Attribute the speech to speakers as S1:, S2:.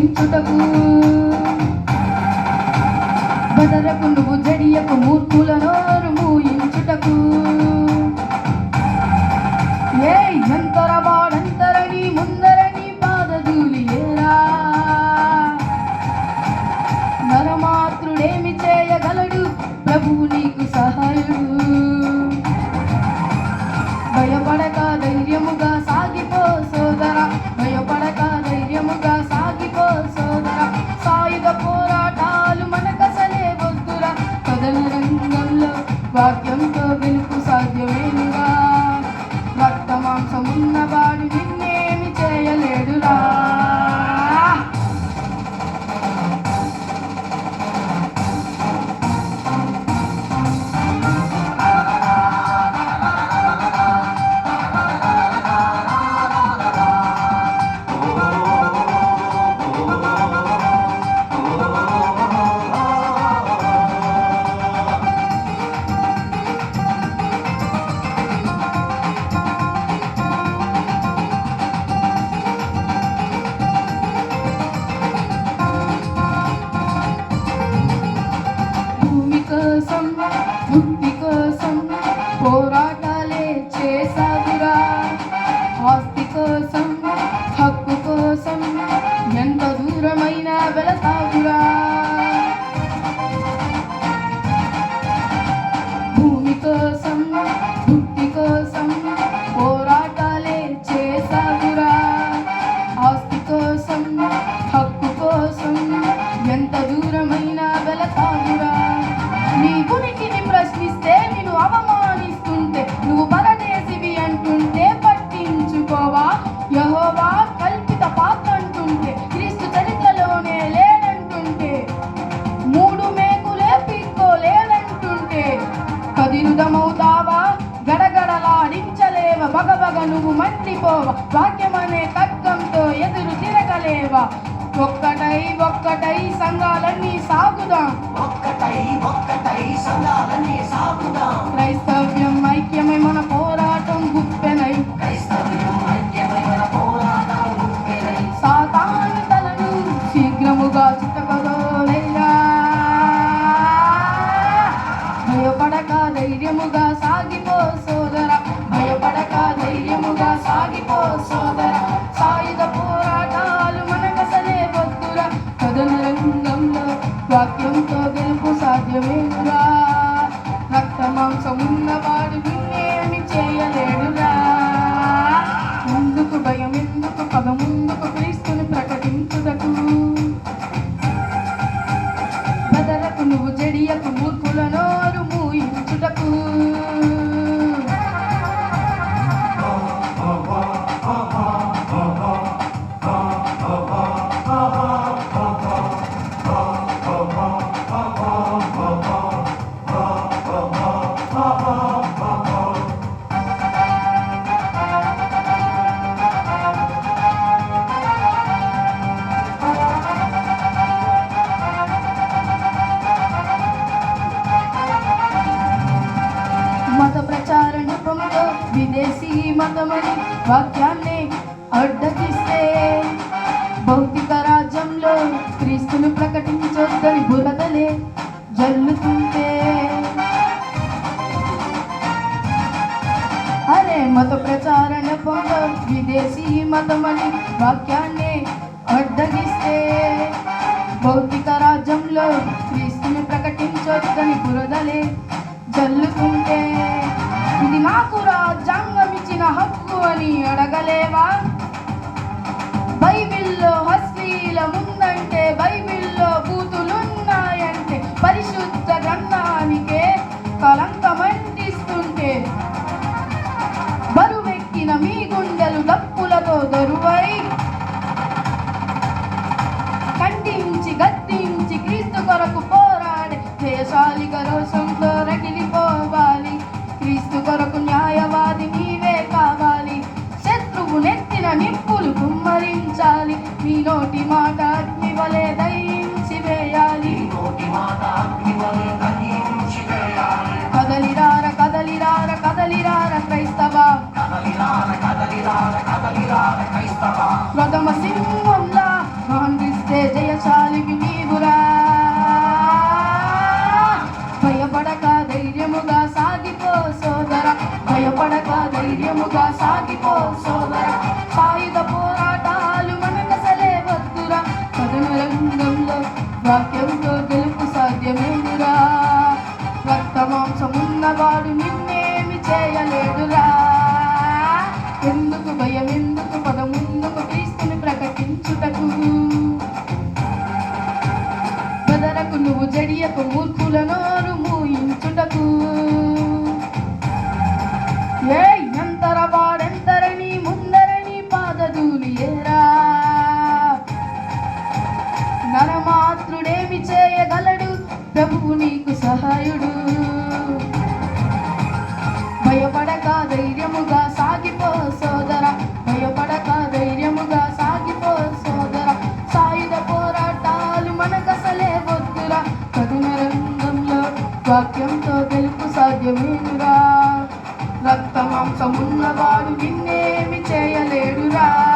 S1: రక్షించుటకు బదరకు నువ్వు జడియకు మూర్ఖులను మూయించుటకు. ఏ ఎంతర వాడంతరని ముందరని పాదధూలి నరమాతృడేమి నరమాత్రుడేమి చేయగలడు? ప్రభువు నీకు సహాయుడు. భయపడక ధైర్యముగా రంగంలో వాక్యంతో rosa. నువ్వు మండిపోవ వాక్యమనే ఖడ్గంతో ఎదురు తిరగలేవా. ఒక్కటై ఒక్కటై సంఘాలన్నీ సాగుదాం.
S2: ఒక్కటై ఒక్కటై సంఘాలన్నీ సాగుదాం.
S1: క్రైస్తవ్యం ఐక్యమై మన పోరాటం. సాధ్యమేనురా రక్త మాంసమున్నవాడు నిన్నేమి మత ప్రచార విదేశీ మతమని వాక్యాన్ని అడ్డగిస్తే భౌతిక రాజ్యంలో క్రీస్తును ప్రకటించొద్దని బురదలే జల్లుతుంటే. అరే మత ప్రచారణ నెపంతో విదేశీ మతమని వాక్యాన్ని అడ్డగిస్తే భౌతిక రాజ్యంలో క్రీస్తుని ప్రకటించొద్దని బురదలే జల్లుతుంటే. నాకు రాజ్యాంగం ఇచ్చిన హక్కు అని అడగలేవా? బైబిల్లో కదలిరార కదలిరార కదలిరార క్రైస్తవ.
S2: కదలిరార కదలిరార కదలిరార క్రైస్తవ.
S1: ప్రథమ సింహంలా మహందిస్తే జయశాలికి నీవురా భయపడక ధైర్యముగా సాగిపో సోదర. భయపడక ధైర్యముగా సాగిపో సోదర. వాడు నిన్నేమి చేయలేదురా? ఎందుకు భయం? ఎందుకు పదముందుకు క్రీస్తుని ప్రకటించుటకు? బదరకు నువ్వు జడియకు మూర్ఖుల నోరు మూయించుటకు? ఏ ఎంతర వాడెంతరని ముందరని పాదధూలి ఏరా? నరమాత్రుడేమి చేయగలడు? ప్రభువు నీకు సహాయుడు. భయపడక ధైర్యముగా సాగిపో సోదర భయపడక ధైర్యముగా సాగిపో సోదర. సాయుధ పోరాటాలు మనకసలే వద్దురా. కథన రంగంలో వాక్యంతో తెలుపు సాధ్యమేనురా. రక్త మాంసమున్నవాడు చేయలేడురా.